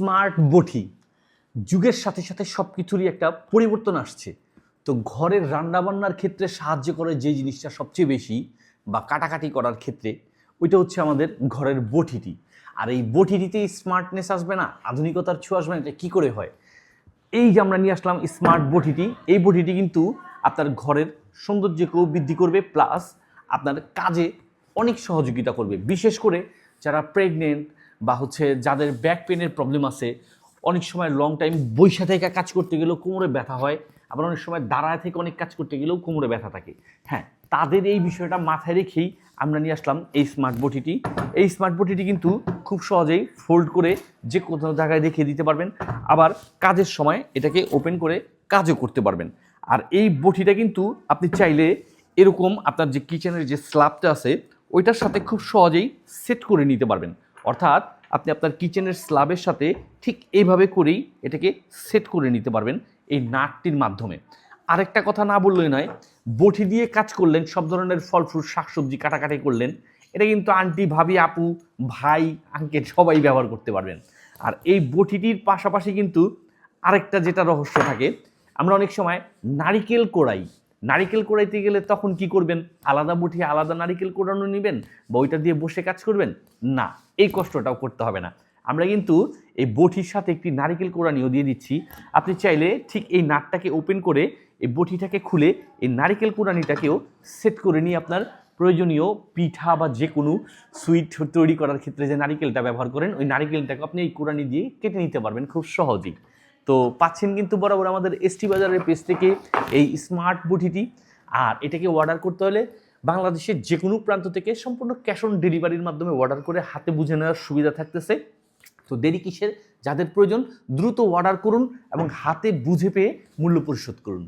Smart বটি। যুগের সাথে সাথে সব কিছুরই একটা পরিবর্তন আসছে। তো ঘরের রান্নাবান্নার ক্ষেত্রে সাহায্য করে যে জিনিসটা সবচেয়ে বেশি বা কাটাকাটি করার ক্ষেত্রে, ওইটা হচ্ছে আমাদের ঘরের বটিটি। আর এই বটিটিতেই স্মার্টনেস আসবে না, আধুনিকতার ছোঁয়া আসবে না, এটা কী করে হয়? এই যে আমরা নিয়ে আসলাম স্মার্ট বটিটি, এই বটিটি কিন্তু আপনার ঘরের সৌন্দর্যকেও বৃদ্ধি করবে প্লাস আপনার কাজে অনেক সহযোগিতা করবে। বিশেষ করে যারা প্রেগনেন্ট বা হচ্ছে যাদের ব্যাক পেনের প্রবলেম আছে, অনেক সময় লং টাইম বৈশা থেকে কাজ করতে গেলেও কোমরে ব্যথা হয়, আবার অনেক সময় দাঁড়ায় থেকে অনেক কাজ করতে গেলেও কোমরে ব্যথা থাকে। হ্যাঁ তাদের এই বিষয়টা মাথায় রেখেই আমরা নিয়ে আসলাম এই স্মার্ট বটিটি এই স্মার্ট বটিটি কিন্তু খুব সহজেই ফোল্ড করে যে কোথাও জায়গায় রেখে দিতে পারবেন, আবার কাজের সময় এটাকে ওপেন করে কাজও করতে পারবেন। আর এই বটিটা কিন্তু আপনি চাইলে এরকম আপনার যে কিচেনের যে স্ল্যাবটা আছে, ওইটার সাথে খুব সহজেই সেট করে নিতে পারবেন। অর্থাৎ আপনি আপনার কিচেনের স্ল্যাবের সাথে ঠিক এইভাবে করেই এটাকে সেট করে নিতে পারবেন এই নাটটির মাধ্যমে। আরেকটা কথা না বললেই নয়, বটি দিয়ে কাজ করলেন, সব ধরনের ফল, ফ্রুট, শাকসবজি কাটাকাটি করলেন, এটা কিন্তু আন্টি, ভাবি, আপু, ভাই আঙ্কেল সবাই ব্যবহার করতে পারবেন। আর এই বটিটির পাশাপাশি কিন্তু আরেকটা যেটা রহস্য থাকে, আমরা অনেক সময় নারিকেল কোড়াই নারিকেল কোড়াইতে গেলে তখন কি করবেন? আলাদা বটি আলাদা নারিকেল কোড়ানো নেবেন বা ওইটা দিয়ে বসে কাজ করবেন? না, এই কষ্টটাও করতে হবে না। আমরা কিন্তু এই বটির সাথে একটি নারিকেল কোড়ানিও দিয়ে দিচ্ছি। আপনি চাইলে ঠিক এই নাটটাকে ওপেন করে এই বটিটাকে খুলে এই নারিকেল কোড়ানিটাকেও সেট করে নিয়ে আপনার প্রয়োজনীয় পিঠা বা যে কোনো সুইট তৈরি করার ক্ষেত্রে যে নারিকেলটা ব্যবহার করেন, ওই নারিকেলটাকে আপনি এই কোড়ানি দিয়ে কেটে নিতে পারবেন খুব সহজেই। তো পাচ্ছেন কিন্তু বরাবর আমাদের এসটি বাজারের পেজ থেকে এই স্মার্ট বুটিটি। আর এটাকে অর্ডার করতে হলে বাংলাদেশের যে কোনো প্রান্ত থেকে সম্পূর্ণ ক্যাশ অন ডেলিভারির মাধ্যমে অর্ডার করে হাতে বুঝে নেওয়ার সুবিধা থাকতেছে। তো দেরি কিসের? যাদের প্রয়োজন দ্রুত অর্ডার করুন এবং হাতে বুঝে পেয়ে মূল্য পরিশোধ করুন।